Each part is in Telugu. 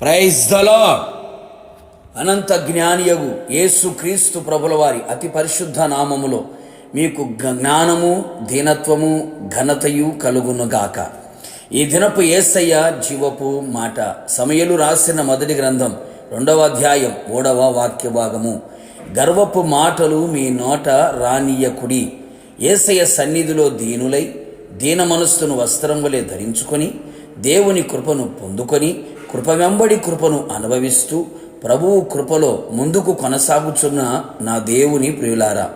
ప్రైజ్ దలో అనంత జ్ఞానియగు యేసు క్రీస్తు ప్రభుల వారి అతి పరిశుద్ధ నామములో మీకు జ్ఞానము దీనత్వము ఘనతయు కలుగునుగాక. ఈ దినపు ఏసయ్య జీవపు మాట సమయలు రాసిన మొదటి గ్రంథం రెండవ అధ్యాయం మూడవ వాక్య భాగము గర్వపు మాటలు మీ నోట రానియకుడి. ఏసయ్య సన్నిధిలో దీనులై దీన మనస్సును వస్త్రం వలె ధరించుకొని దేవుని కృపను పొందుకొని కృప వెంబడి కృపను అనుభవిస్తూ ప్రభువు కృపలో ముందుకు కొనసాగుచున్న నా దేవుని ప్రియులారా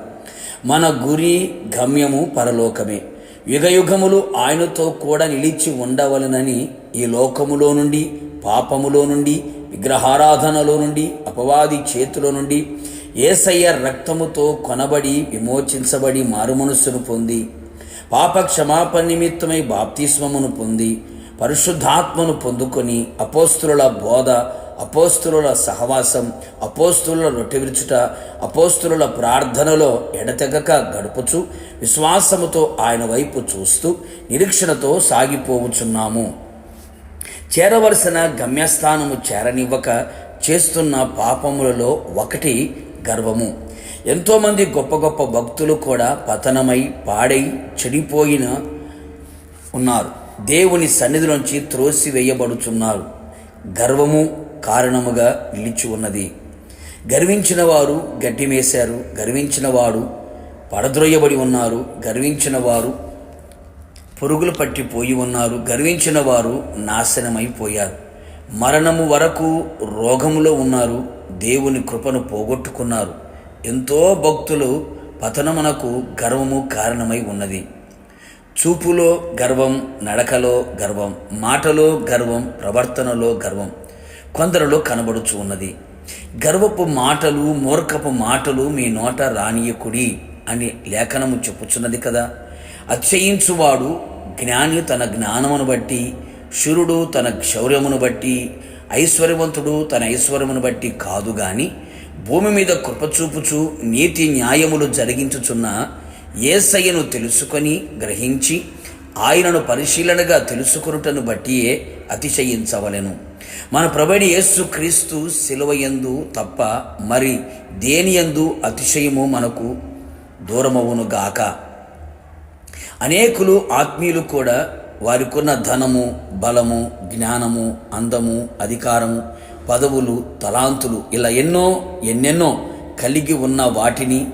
మన గురి గమ్యము పరలోకమే. యుగయుగములు ఆయనతో కూడా నిలిచి ఉండవలనని ఈ లోకములో నుండి పాపములో నుండి విగ్రహారాధనలో నుండి అపవాది చేతిలో నుండి ఏసయ్య రక్తముతో కొనబడి విమోచించబడి మారుమనస్సును పొంది పాప క్షమాపణ నిమిత్తమై బాప్తిస్మమును పొంది పరిశుద్ధాత్మను పొందుకొని అపోస్తుల బోధ అపోస్తుల సహవాసం అపోస్తుల రొట్టెవిరుచుట అపోస్తుల ప్రార్థనలో ఎడతెగక గడుపుచు విశ్వాసముతో ఆయన వైపు చూస్తూ నిరీక్షణతో సాగిపోవుచున్నాము. చేరవలసిన గమ్యస్థానము చేరనివ్వక చేస్తున్న పాపములలో ఒకటి గర్వము. ఎంతోమంది గొప్ప గొప్ప భక్తులు కూడా పతనమై పాడై చెడిపోయిన ఉన్నారు. దేవుని సన్నిధిలోంచి త్రోసివేయబడుచున్నారు. గర్వము కారణముగా నిలిచి ఉన్నది. గర్వించిన వారు గడ్డిమేశారు గర్వించిన వాడు పడద్రోయబడి ఉన్నారు గర్వించిన వారు పురుగులు పట్టిపోయి ఉన్నారు గర్వించిన వారు నాశనమైపోయారు. మరణము వరకు రోగములో ఉన్నారు దేవుని కృపను పోగొట్టుకున్నారు. ఎంతో భక్తులు పతనమునకు గర్వము కారణమై ఉన్నది. చూపులో గర్వం నడకలో గర్వం మాటలో గర్వం ప్రవర్తనలో గర్వం కొందరిలో కనబడుచు ఉన్నది. గర్వపు మాటలు మూర్ఖపు మాటలు మీ నోట రానియకుడి అని లేఖనము చెప్పుచున్నది కదా. అచ్చయించువాడు జ్ఞాని తన జ్ఞానమును బట్టి శురుడు తన శౌర్యమును బట్టి ఐశ్వర్యవంతుడు తన ఐశ్వర్యమును బట్టి కాదు గాని భూమి మీద కృపచూపుచు నీతి న్యాయములు జరిగించుచున్న ఏసయ్యను తెలుసుకొని గ్రహించి ఆయనను పరిశీలనగా తెలుసుకొనుటను బట్టియే అతిశయించవలెను. మన ప్రభుని యేసు క్రీస్తు సిలువయందు తప్ప మరి దేనియందు అతిశయము మనకు దూరమవును గాక? అనేకులు ఆత్మీయులు కూడా వారికున్న ధనము బలము జ్ఞానము అందము అధికారము పదవులు తలాంతులు ఇలా ఎన్నో ఎన్నెన్నో కలిగి ఉన్న వాటిని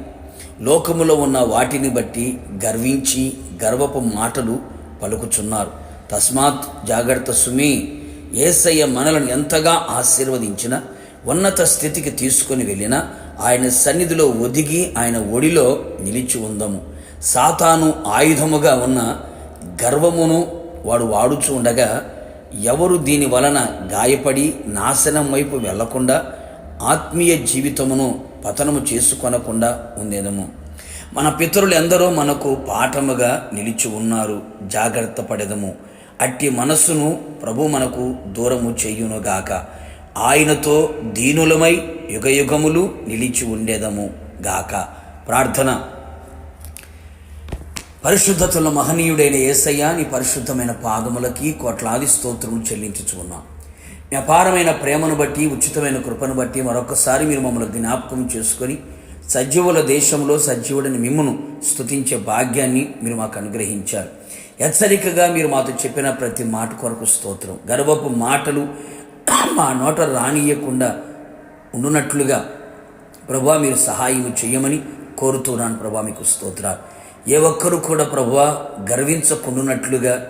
లోకములో ఉన్న వాటిని బట్టి గర్వించి గర్వపు మాటలు పలుకుచున్నారు. తస్మాత్ జాగ్రత్త సుమి ఏసయ్య మనలను ఎంతగా ఆశీర్వదించిన ఉన్నత స్థితికి తీసుకొని వెళ్ళినా ఆయన సన్నిధిలో ఒదిగి ఆయన ఒడిలో నిలిచి ఉందము. సాతాను ఆయుధముగా ఉన్న గర్వమును వాడు వాడుచు ఉండగా ఎవరు దీని వలన గాయపడి నాశనం వైపు వెళ్ళకుండా ఆత్మీయ జీవితమును పతనము చేసుకొనకుండా ఉండేదము. మన పితరులు ఎందరో మనకు పాఠముగా నిలిచి ఉన్నారు జాగ్రత్త పడేదము. అట్టి మనస్సును ప్రభు మనకు దూరము చేయునుగాక. ఆయనతో దీనులమై యుగయుగములు నిలిచి ఉండేదము గాక. ప్రార్థన. పరిశుద్ధతుల మహనీయుడైన ఏసయ్య నీ పరిశుద్ధమైన పాదములకి కోట్లాది స్తోత్రము చెల్లించుచున్నాం. అపారమైన ప్రేమను బట్టి ఉచితమైన కృపను బట్టి మరొకసారి మీరు మమ్మల్ని జ్ఞాపకం చేసుకొని సజీవుల దేశంలో సజీవుడిని మిమ్మును స్తుతించే భాగ్యాన్ని మీరు మాకు అనుగ్రహించారు. హెచ్చరికగా మీరు మాతో చెప్పిన ప్రతి మాట కొరకు స్తోత్రం. గర్వపు మాటలు మా నోట రానియకుండా ఉండునట్లుగా ప్రభా మీరు సహాయం చేయమని కోరుతున్నాను ప్రభా మీకు స్తోత్రాలు. ఏ ఒక్కరు కూడా ప్రభా గర్వించకుండునట్లుగా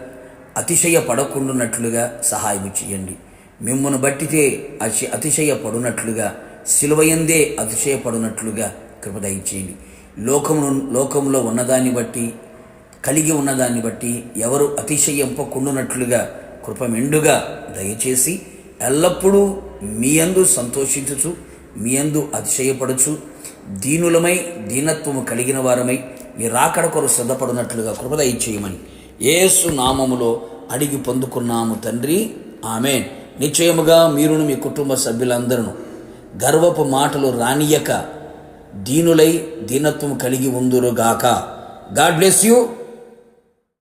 అతిశయపడకుండునట్లుగా సహాయం చేయండి మిమ్మును బట్టితే అతి అతిశయపడునట్లుగా సిలువయందే అతిశయపడునట్లుగా కృప దయచేయండి. లోకమును లోకంలో ఉన్నదాన్ని బట్టి కలిగి ఉన్నదాన్ని బట్టి ఎవరు అతిశయింపకుండునట్లుగా కృప మెండుగా దయచేసి ఎల్లప్పుడూ మీ అందు సంతోషించుచు మీ అందు అతిశయపడుచు దీనులమై దీనత్వము కలిగిన వారమై మీ రాకడ కొరకు సిద్ధపడినట్లుగా కృప దయచేయమని ఏసు నామములో అడిగి పొందుకున్నాము తండ్రి. ఆమెన్. నిశ్చయముగా మీరును మీ కుటుంబ సభ్యులందరూ గర్వపు మాటలు రానియక దీనులై దీనత్వం కలిగి ఉందురుగాక. God bless you.